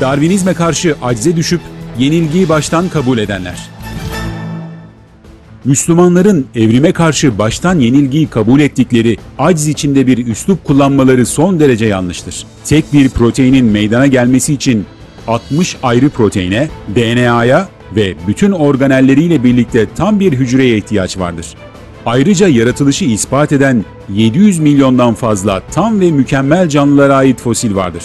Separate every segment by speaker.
Speaker 1: Darwinizme karşı acize düşüp yenilgiyi baştan kabul edenler. Müslümanların evrime karşı baştan yenilgiyi kabul ettikleri aciz içinde bir üslup kullanmaları son derece yanlıştır. Tek bir proteinin meydana gelmesi için 60 ayrı proteine, DNA'ya ve bütün organelleriyle birlikte tam bir hücreye ihtiyaç vardır. Ayrıca yaratılışı ispat eden 700 milyondan fazla tam ve mükemmel canlılara ait fosil vardır.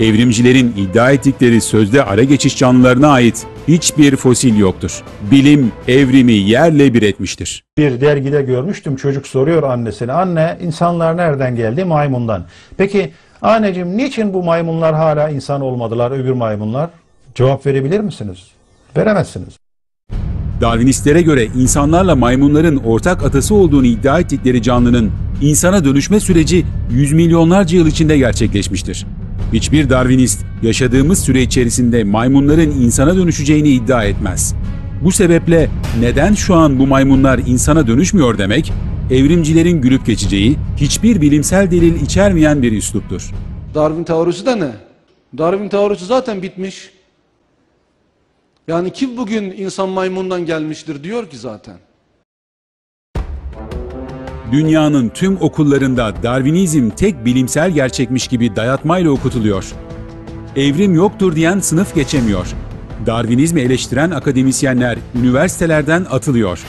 Speaker 1: Evrimcilerin iddia ettikleri sözde ara geçiş canlılarına ait hiçbir fosil yoktur. Bilim evrimi yerle bir etmiştir.
Speaker 2: Bir dergide görmüştüm çocuk soruyor annesine. Anne insanlar nereden geldi? Maymundan. Peki anneciğim niçin bu maymunlar hala insan olmadılar öbür maymunlar? Cevap verebilir misiniz? Veremezsiniz.
Speaker 1: Darwinistlere göre insanlarla maymunların ortak atası olduğunu iddia ettikleri canlının insana dönüşme süreci yüz milyonlarca yıl içinde gerçekleşmiştir. Hiçbir Darwinist yaşadığımız süre içerisinde maymunların insana dönüşeceğini iddia etmez. Bu sebeple neden şu an bu maymunlar insana dönüşmüyor demek, evrimcilerin gülüp geçeceği hiçbir bilimsel delil içermeyen bir üsluptur.
Speaker 3: Darwin teorisi de ne? Darwin teorisi zaten bitmiş. Yani kim bugün insan maymundan gelmiştir diyor ki zaten.
Speaker 1: Dünyanın tüm okullarında Darwinizm tek bilimsel gerçekmiş gibi dayatmayla okutuluyor. Evrim yoktur diyen sınıf geçemiyor. Darwinizmi eleştiren akademisyenler üniversitelerden atılıyor.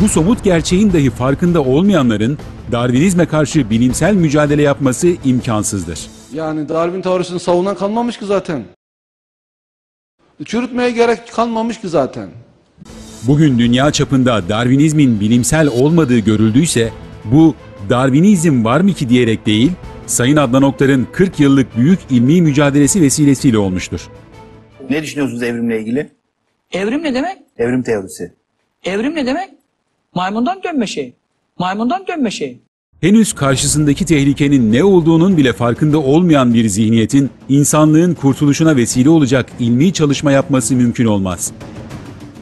Speaker 1: Bu somut gerçeğin dahi farkında olmayanların Darwinizme karşı bilimsel mücadele yapması imkansızdır.
Speaker 3: Yani Darwin teorisini savunan kalmamış ki zaten. Çürütmeye gerek kalmamış ki zaten.
Speaker 1: Bugün dünya çapında Darwinizmin bilimsel olmadığı görüldüyse bu Darwinizm var mı ki diyerek değil, Sayın Adnan Oktar'ın 40 yıllık büyük ilmi mücadelesi vesilesiyle olmuştur.
Speaker 4: Ne düşünüyorsunuz evrimle ilgili?
Speaker 5: Evrim ne demek?
Speaker 4: Evrim teorisi.
Speaker 5: Evrim ne demek? Maymundan dönme şey. Maymundan dönme şey.
Speaker 1: Henüz karşısındaki tehlikenin ne olduğunun bile farkında olmayan bir zihniyetin insanlığın kurtuluşuna vesile olacak ilmi çalışma yapması mümkün olmaz.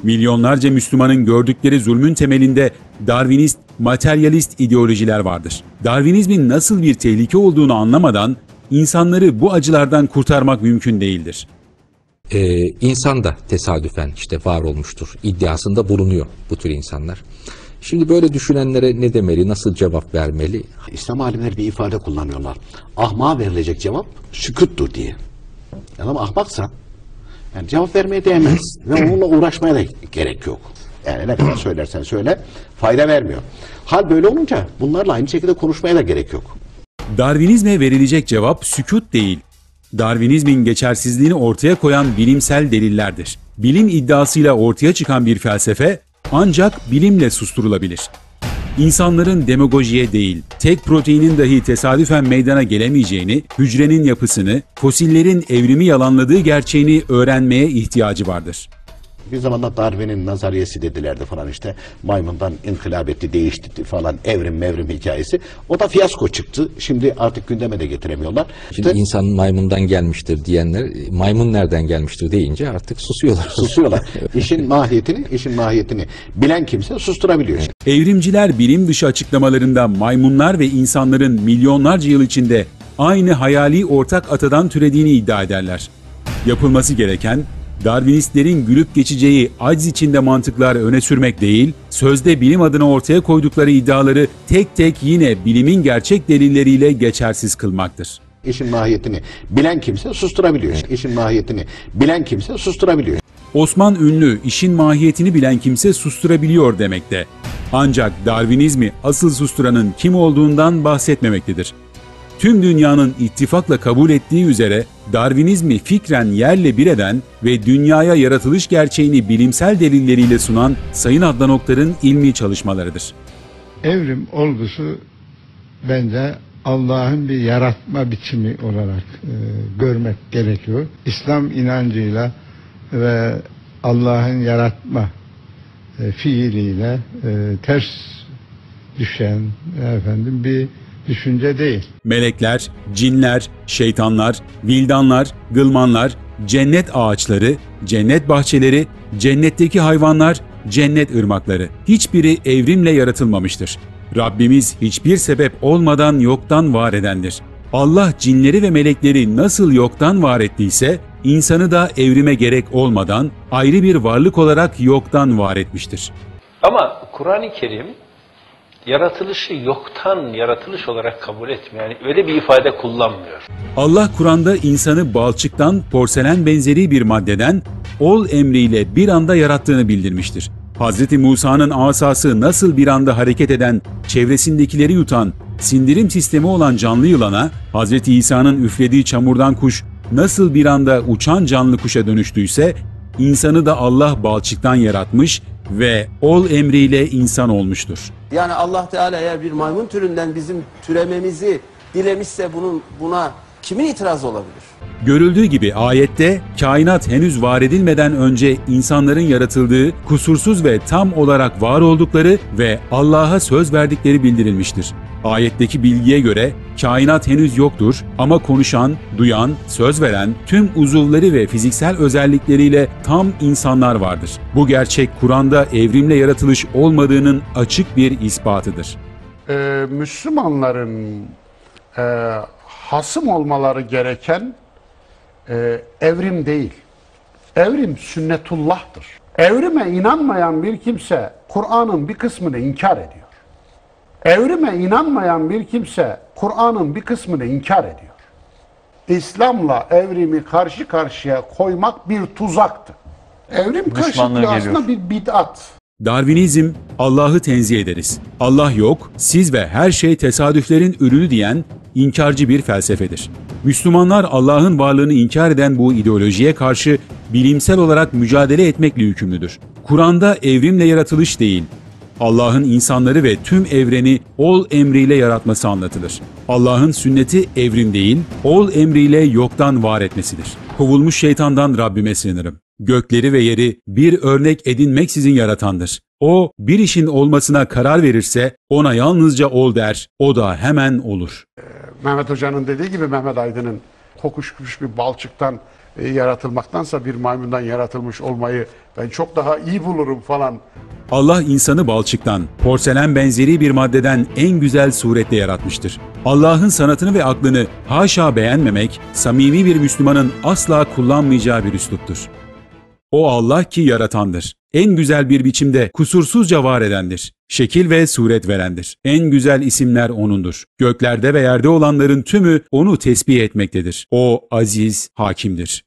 Speaker 1: Milyonlarca Müslümanın gördükleri zulmün temelinde Darwinist, materyalist ideolojiler vardır. Darwinizmin nasıl bir tehlike olduğunu anlamadan insanları bu acılardan kurtarmak mümkün değildir.
Speaker 6: Ee, insan da tesadüfen işte var olmuştur iddiasında bulunuyor bu tür insanlar. Şimdi böyle düşünenlere ne demeli, nasıl cevap vermeli?
Speaker 7: İslam alimleri bir ifade kullanıyorlar. Ahmağa verilecek cevap sükuttur diye. Yani ama ahmaksa yani cevap vermeye değmez ve onunla uğraşmaya da gerek yok. Yani ne kadar söylersen söyle fayda vermiyor. Hal böyle olunca bunlarla aynı şekilde konuşmaya da gerek yok.
Speaker 1: Darwinizme verilecek cevap sükut değil. Darwinizmin geçersizliğini ortaya koyan bilimsel delillerdir. Bilim iddiasıyla ortaya çıkan bir felsefe ancak bilimle susturulabilir. İnsanların demagojiye değil, tek proteinin dahi tesadüfen meydana gelemeyeceğini, hücrenin yapısını, fosillerin evrimi yalanladığı gerçeğini öğrenmeye ihtiyacı vardır.
Speaker 7: Bir zamanlar Darwin'in nazariyesi dedilerdi falan işte maymundan inkılap etti, değişti falan evrim mevrim hikayesi. O da fiyasko çıktı. Şimdi artık gündeme de getiremiyorlar.
Speaker 6: Şimdi
Speaker 7: İşte
Speaker 6: insan maymundan gelmiştir diyenler maymun nereden gelmiştir deyince artık susuyorlar.
Speaker 7: susuyorlar. işin mahiyetini, işin mahiyetini bilen kimse susturabiliyor.
Speaker 1: Evrimciler bilim dışı açıklamalarında maymunlar ve insanların milyonlarca yıl içinde aynı hayali ortak atadan türediğini iddia ederler. Yapılması gereken Darwinistlerin gülüp geçeceği aciz içinde mantıklar öne sürmek değil, sözde bilim adına ortaya koydukları iddiaları tek tek yine bilimin gerçek delilleriyle geçersiz kılmaktır.
Speaker 7: İşin mahiyetini bilen kimse susturabiliyor. İşin mahiyetini bilen kimse susturabiliyor.
Speaker 1: Osman Ünlü işin mahiyetini bilen kimse susturabiliyor demekte. Ancak Darwinizmi asıl susturanın kim olduğundan bahsetmemektedir. Tüm dünyanın ittifakla kabul ettiği üzere Darwinizmi fikren yerle bir eden ve dünyaya yaratılış gerçeğini bilimsel delilleriyle sunan Sayın Adnan Oktar'ın ilmi çalışmalarıdır.
Speaker 8: evrim olgusu bence Allah'ın bir yaratma biçimi olarak e, görmek gerekiyor. İslam inancıyla ve Allah'ın yaratma e, fiiliyle e, ters düşen efendim bir düşünce değil.
Speaker 1: Melekler, cinler, şeytanlar, vildanlar, gılmanlar, cennet ağaçları, cennet bahçeleri, cennetteki hayvanlar, cennet ırmakları. Hiçbiri evrimle yaratılmamıştır. Rabbimiz hiçbir sebep olmadan yoktan var edendir. Allah cinleri ve melekleri nasıl yoktan var ettiyse, insanı da evrime gerek olmadan ayrı bir varlık olarak yoktan var etmiştir.
Speaker 9: Ama Kur'an-ı Kerim yaratılışı yoktan yaratılış olarak kabul etmiyor. Yani öyle bir ifade kullanmıyor.
Speaker 1: Allah Kur'an'da insanı balçıktan porselen benzeri bir maddeden ol emriyle bir anda yarattığını bildirmiştir. Hz. Musa'nın asası nasıl bir anda hareket eden, çevresindekileri yutan, sindirim sistemi olan canlı yılana, Hz. İsa'nın üflediği çamurdan kuş nasıl bir anda uçan canlı kuşa dönüştüyse, insanı da Allah balçıktan yaratmış ve ol emriyle insan olmuştur.
Speaker 10: Yani Allah Teala eğer bir maymun türünden bizim türememizi dilemişse bunun buna kimin itirazı olabilir?
Speaker 1: Görüldüğü gibi ayette kainat henüz var edilmeden önce insanların yaratıldığı, kusursuz ve tam olarak var oldukları ve Allah'a söz verdikleri bildirilmiştir. Ayetteki bilgiye göre kainat henüz yoktur ama konuşan, duyan, söz veren, tüm uzuvları ve fiziksel özellikleriyle tam insanlar vardır. Bu gerçek Kur'an'da evrimle yaratılış olmadığının açık bir ispatıdır.
Speaker 11: Ee, Müslümanların e, hasım olmaları gereken e, evrim değil. Evrim sünnetullah'tır. Evrime inanmayan bir kimse Kur'an'ın bir kısmını inkar ediyor. Evrime inanmayan bir kimse Kur'an'ın bir kısmını inkar ediyor. İslam'la evrimi karşı karşıya koymak bir tuzaktı. Evrim karşıtlığı aslında bir bid'at.
Speaker 1: Darwinizm, Allah'ı tenzih ederiz. Allah yok, siz ve her şey tesadüflerin ürünü diyen inkarcı bir felsefedir. Müslümanlar Allah'ın varlığını inkar eden bu ideolojiye karşı bilimsel olarak mücadele etmekle yükümlüdür. Kur'an'da evrimle yaratılış değil, Allah'ın insanları ve tüm evreni ol emriyle yaratması anlatılır. Allah'ın sünneti evrim değil, ol emriyle yoktan var etmesidir. Kovulmuş şeytandan Rabbime sığınırım. Gökleri ve yeri bir örnek edinmeksizin yaratandır. O bir işin olmasına karar verirse ona yalnızca ol der, o da hemen olur.
Speaker 11: Mehmet Hoca'nın dediği gibi Mehmet Aydın'ın kokuşmuş bir balçıktan e, yaratılmaktansa bir maymundan yaratılmış olmayı ben çok daha iyi bulurum falan.
Speaker 1: Allah insanı balçıktan, porselen benzeri bir maddeden en güzel surette yaratmıştır. Allah'ın sanatını ve aklını haşa beğenmemek, samimi bir Müslümanın asla kullanmayacağı bir üsluptur. O Allah ki yaratandır. En güzel bir biçimde kusursuzca var edendir. Şekil ve suret verendir. En güzel isimler O'nundur. Göklerde ve yerde olanların tümü O'nu tesbih etmektedir. O aziz, hakimdir.